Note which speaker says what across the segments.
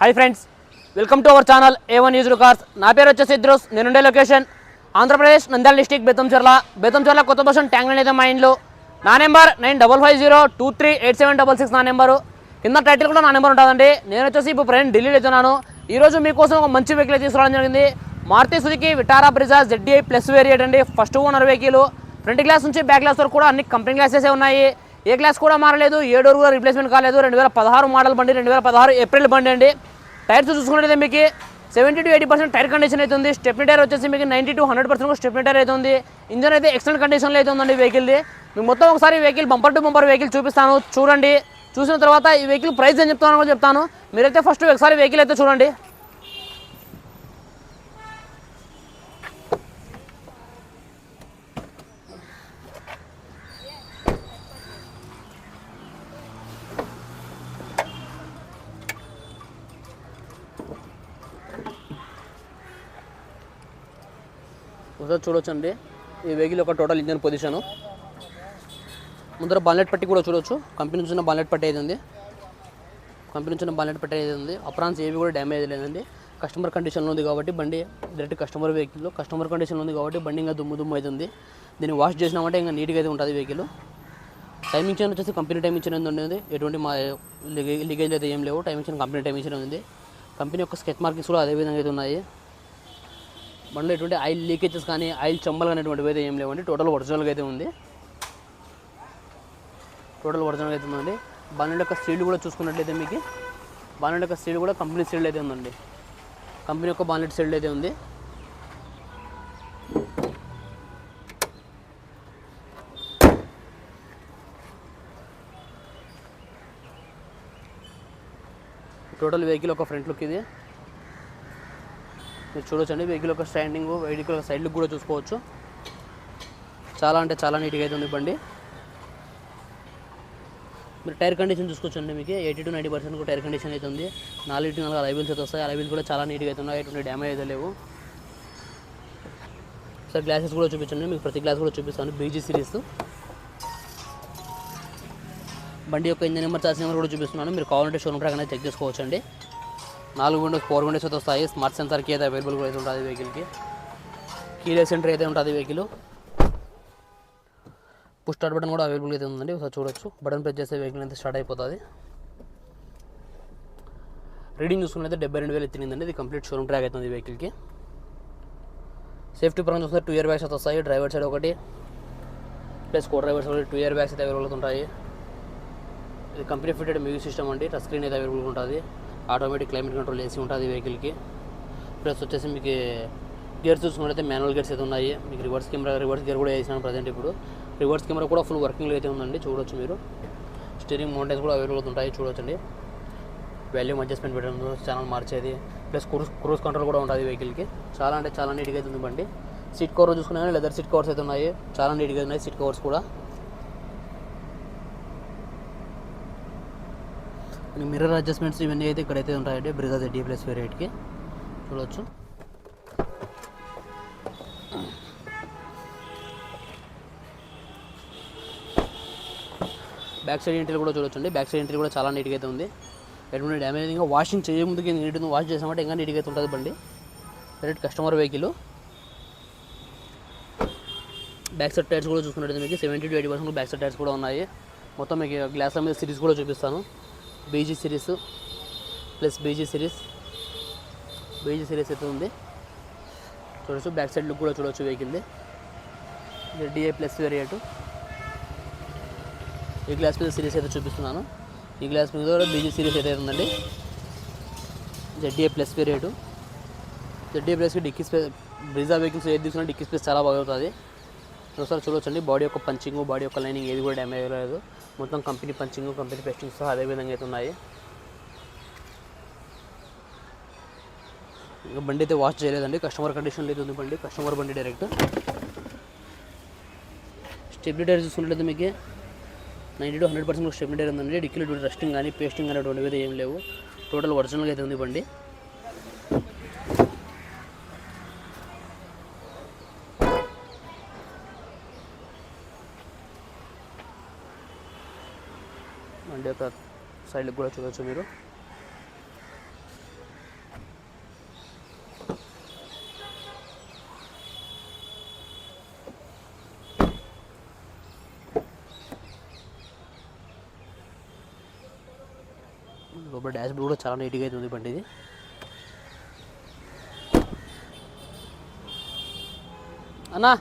Speaker 1: Hi friends welcome to our channel A one use cars నా పేరు వచ్చేసి ఇద్రోస్ నేనుండే లొకేషన్ ఆంధ్రప్రదేశ్ నంద్యాల డిస్టిక్ బెత్తంచర్ల బెత్తంచర్ల కొత్త బస్సు ట్యాంక్ అనేది మా ఇంట్లో నా number nine double five zero two three eight seven double six నా నెంబరు. కింద టైటిల్ కూడా నా నెంబర్ ఉంటుందండి. నేను వచ్చేసి ఇప్పుడు ఫ్రెండ్ ఢిల్లీలో వెళ్తున్నాను ఈరోజు మీకోసం ఒక మంచి వెహికల్ తీసుకురావడం జరిగింది. Maruti Suzuki Vitara Brezza ZDI plus variant అండి. First owner vehicle front glass నుంచి బ్యాక్ గ్లాస్ వరకు కూడా అన్ని కంపెనీ గ్లాసెస్ ఉన్నాయి. ఏ క్లాస్ కూడా మారలేదు ఏడోరు కూడా రిప్లేస్మెంట్ కాలేదు. రెండు వేల పదహారు మోడల్ బండి రెండు వేల పదహారు ఏప్రిల్ బండి అండి. టైర్స్ చూసుకున్నట్లయితే మీకు seventy to eighty percent tyre condition అయితే ఉంది. స్టెప్నీ టైర్ వచ్చేసి మీకు ninety to hundred percent stepney tyre అయితే ఉంది. ఇంజన్ అయితే ఎక్సలెంట్ కండిషన్లో అయితే ఉందండి వెహికల్ది మీకు మొత్తం ఒకసారి vehicle bumper to bumper vehicle చూపిస్తాను. చూడండి. చూసిన తర్వాత ఈ వెహికల్ ప్రైస్ ఏం చెప్తాను కూడా చెప్తాను. మీరైతే ఫస్ట్ ఒకసారి వెహికల్ అయితే చూడండి. ఒకసారి చూడొచ్చండి ఈ వెహికల్ యొక్క టోటల్ ఇంజన్ పొజిషను ముందర బాలెట్ పట్టి కూడా చూడొచ్చు కంపెనీ నుంచి ఉన్న బాలెట్ పట్టి అయితే ఉంది కంపెనీ నుంచి ఉన్న బాలెట్ పట్టి అయితే ఉంది అప్రాన్స్ ఏవి కూడా డ్యామేజ్ లేదండి కస్టమర్ కండిషన్లో ఉంది కాబట్టి బండి డైరెక్ట్ కస్టమర్ వెహికల్ కస్టమర్ కండిషన్లో ఉంది కాబట్టి బండి ఇంకా దుమ్ము దుమ్ము అవుతుంది దీన్ని వాష్ చేసినామంటే ఇంకా నీట్గా అయితే ఉంటుంది వెహికల్ టైమింగ్ చైన్ వచ్చేసి కంపెనీ టైమింగ్ చైన్ ఉంది ఎటువంటి మా లీగేజ్ అయితే ఏం లేవు timing chain company timing chain ఉంది కంపెనీ యొక్క స్కెచ్ మార్కింగ్స్ కూడా అదే విధంగా అయితే ఉన్నాయి బండిలో ఎటువంటి ఆయిల్ లీకేజెస్ కానీ ఆయిల్ చమ్మలు అనేటువంటివి అయితే ఏం లేవండి. టోటల్ ఒరిజినల్గా అయితే ఉంది. టోటల్ ఒరిజినల్గా అయితే ఉందండి బాలెట్ యొక్క సీల్ కూడా చూసుకున్నట్లయితే మీకు బాలెట్ యొక్క సీల్ కూడా కంపెనీ సీల్ అయితే ఉందండి. కంపెనీ యొక్క బాలెట్ సీల్ అయితే ఉంది. టోటల్ వెహికల్ ఒక ఫ్రంట్ లుక్ ఇది. మీరు చూడొచ్చండి. వెహికల్ యొక్క స్టాండింగ్ వెహికల్ యొక్క సైడ్ కూడా చూసుకోవచ్చు. చాలా అంటే చాలా నీట్గా అయితే ఉంది బండి. మీరు టైర్ కండిషన్ చూసుకోవచ్చండి మీకు. Eighty to ninety percent tyre condition అయితే ఉంది. నాలుగు టు నాలుగు అలైబిల్స్ అయితే వస్తాయి. అలైబిల్స్ కూడా చాలా నీట్గా అయితే ఉన్నాయి. ఎటువంటి డ్యామేజ్ అయితే లేవు. సార్ గ్లాసెస్ కూడా చూపించండి. మీకు ప్రతి గ్లాస్ కూడా చూపిస్తాను. బీజీ సిరీస్ బండి యొక్క ఇంజన్ నెంబర్ చార్జ్ నెంబర్ కూడా చూపిస్తున్నాను. మీరు కావాలంటే షోరూమ్ ప్రకారం చెక్ చేసుకోవచ్చండి. నాలుగు విండోస్ ఫోర్ విండోస్ అయితే వస్తాయి. స్మార్ట్ సెన్సార్కి అయితే అవైలబుల్ కూడా అయితే ఉంటుంది వెహికల్కి కీలెస్ సెంటర్ అయితే ఉంటుంది వెహికల్ పుష్ స్టార్ట్ బటన్ కూడా అవైలబుల్ అయితే ఉందండి. ఒకసారి చూడొచ్చు. బటన్ ప్రెస్ చేస్తే వెహికల్ అయితే స్టార్ట్ అయిపోతుంది. రీడింగ్ చూసుకున్నైతే డెబ్బై రెండు వేలు ఎత్తిందండి ఇది కంప్లీట్ షోరూమ్ ట్రాక్ అవుతుంది వెహికల్కి సేఫ్టీ పరంగా చూస్తే టూ ఇయర్ బ్యాగ్స్ అయితే వస్తాయి. డ్రైవర్ సైడ్ ఒకటి. Plus co driver side two air bags అయితే అవైలబుల్ ఉంటాయి. ఇది కంపెనీ ఫిటెడ్ మ్యూజిక్ సిస్టమ్ అండి. టచ్ స్క్రీన్ అయితే అవైలబుల్ ఉంటుంది. ఆటోమేటిక్ క్లైమేట్ కంట్రోల్ ఏసీ ఉంటుంది వెహికల్కి. ప్లస్ వచ్చేసి మీకు గేర్స్ చూసుకున్నట్లయితే మాన్యువల్ గేర్స్ అయితే ఉన్నాయి. మీకు రివర్స్ కెమెరా రివర్స్ గేర్ కూడా వేసినాను ప్రజెంట్ ఇప్పుడు. రివర్స్ కెమెరా కూడా ఫుల్ వర్కింగ్లో అయితే ఉందండి చూడొచ్చు మీరు. స్టీరింగ్ మౌంటైన్స్ కూడా అవైలబుల్ ఉంటాయి చూడొచ్చండి. వాల్యూమ్ అడ్జస్ట్మెంట్ పెట్టడం ఛానల్ మార్చేది. ప్లస్ క్రూస్ క్రూస్ కంట్రోల్ కూడా ఉంటుంది వెహికల్కి. చాలా అంటే చాలా నీట్గా అయితే ఉంది బండి. సీట్ కవర్ చూసుకున్నా లెదర్ సీట్ కవర్స్ అయితే ఉన్నాయి. చాలా నీట్గా ఉన్నాయి సీట్ కవర్స్ కూడా. మిర్రర్ అడ్జస్ట్మెంట్స్ ఇవన్నీ అయితే ఇక్కడైతే ఉంటాయండి. బ్రిగజ్ డీ ప్లస్ వేరియట్కి చూడవచ్చు బ్యాక్ సైడ్ ఎంట్రీ కూడా చూడొచ్చండి. బ్యాక్ సైడ్ ఎంట్రీ కూడా చాలా నీట్గా అయితే ఉంది. ఎటువంటి డ్యామేజ్ ఇంకా వాషింగ్ చేయముందుకి నీట్గా వాష్ చేసామంటే ఇంకా నీట్గా అయితే ఉంటుంది బండి. Red customer vehicle back side tyres కూడా చూసుకున్నట్టు మీకు seventy to eighty percent back side tyres కూడా ఉన్నాయి. మొత్తం మీకు గ్లాస్ల మీద సిరీస్ కూడా చూపిస్తాను. BG series plus BG series. BG series అయితే ఉంది. చూడొచ్చు. బ్యాక్ సైడ్ లుక్ కూడా చూడొచ్చు వెహికల్ది. DA plus variant. ఈ గ్లాస్ మీద సిరీస్ అయితే చూపిస్తున్నాను. ఈ గ్లాస్ మీద కూడా బీజీ సిరీస్ అయితే ఉందండి. ZDI plus variant. జెడ్డీఏ ప్లస్కి డిక్కీ స్పేస్ బ్రిజా వెహికల్స్ ఏది తీసుకున్నా డిక్కీ స్పేస్ చాలా బాగా అవుతుంది. ఒకసారి చూడొచ్చండి. బాడీ యొక్క పంచింగ్ బాడీ యొక్క లైనింగ్ ఏది కూడా డ్యామేజ్ అవ్వలేదు. మొత్తం కంపెనీ పంచింగ్ కంపెనీ పెస్టింగ్స్ అదే విధంగా అయితే ఉన్నాయి. ఇంకా బండి అయితే వాష్ చేయలేదండి. కస్టమర్ కండిషన్ లేదు ఉంది బండి. కస్టమర్ బండి డైరెక్ట్. స్టెబిలిటర్ చూసుకున్నట్లయితే మీకు ninety to hundred percent stabiliser ఉందండి. డిక్కిలో రస్టింగ్ కానీ పేస్టింగ్ కానీ అటువంటివి ఏం లేవు. టోటల్ ఒరిజినల్గా అయితే ఉంది బండి. వీడియో యొక్క సైడ్ కూడా చూడవచ్చు మీరు. లోపల డాష్ బోర్డ్ కూడా చాలా నీట్గా అయితే ఉంది బండి ఇది. అన్నా!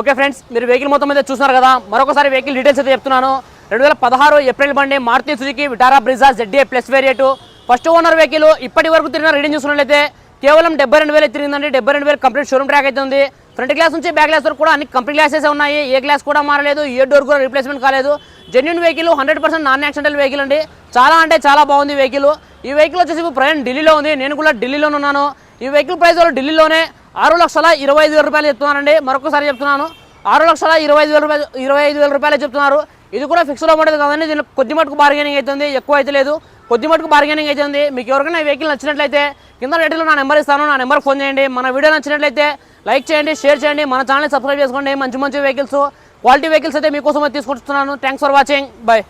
Speaker 1: ఓకే ఫ్రెండ్స్ మీరు వెహికల్ మొత్తం మీద చూస్తున్నారు కదా. మరొకసారి వెహికల్ డీటెయిల్స్ అయితే చెప్తున్నాను. రెండు వేల పదహారు ఏప్రిల్ బండి Maruti Suzuki Vitara Brezza ZDA plus variant. First owner vehicle ఇప్పటి వరకు తిరిగిన రీడింగ్ చూసినట్లయితే కేవలం డెబ్బై రెండు వేలు తిరిగిందండి. డెబ్బై రెండు వేలు కంప్లీట్ షోరూమ్ ట్రాక్ అయితే ఉంది. ఫ్రంట్ గ్లాస్ నుంచి బ్యాక్ గ్లాస్ వరకు కూడా అన్ని కంప్లీట్ గ్లాసెస్ ఉన్నాయి. ఏ గ్లాస్ కూడా మారలేదు. ఏ డోర్ కూడా రీప్లేస్మెంట్ కాలేదు. Genuine vehicle hundred percent non accidental vehicle అండి. చాలా అంటే చాలా బాగుంది వెహికల్ ఈ వెహికల్ వచ్చేసి ఇప్పుడు ప్రయాణం ఢిల్లీలో ఉంది. నేను కూడా ఢిల్లీలోనే ఉన్నాను. ఈ వెహికల్ ప్రైస్ వాళ్ళు ఢిల్లీలోనే ఆరు లక్షల ఇరవై ఐదు వేల రూపాయలు చెప్తున్నానండి మరొకసారి చెప్తున్నాను. ఆరు లక్షల ఇరవై ఐదు వేల రూపాయలు ఇరవై ఐదు వేల రూపాయలు చెప్తున్నారు. ఇది కూడా ఫిక్స్డ్ అమౌంట్ కదండి. దీనికి కొద్ది మటుకు బార్గెనింగ్ అవుతుంది. ఎక్కువ అయితే లేదు. కొద్ది మటుకు బార్గెనింగ్ అవుతుంది. మీకు ఎవరికైనా ఈ వెహికల్ నచ్చినట్లయితే కింద రేట్లో నా నెంబర్ ఇస్తాను. నా నెంబర్ ఫోన్ చేయండి. మన వీడియో నచ్చినట్లయితే లైక్ చేయండి షేర్ చేయండి. మన ఛానల్ సబ్స్క్రైబ్ చేసుకోండి. మంచి మంచి వెహికల్స్ క్వాలిటీ వెహికల్స్ అయితే మీకోసం తీసుకొస్తున్నాను. Thanks for watching bye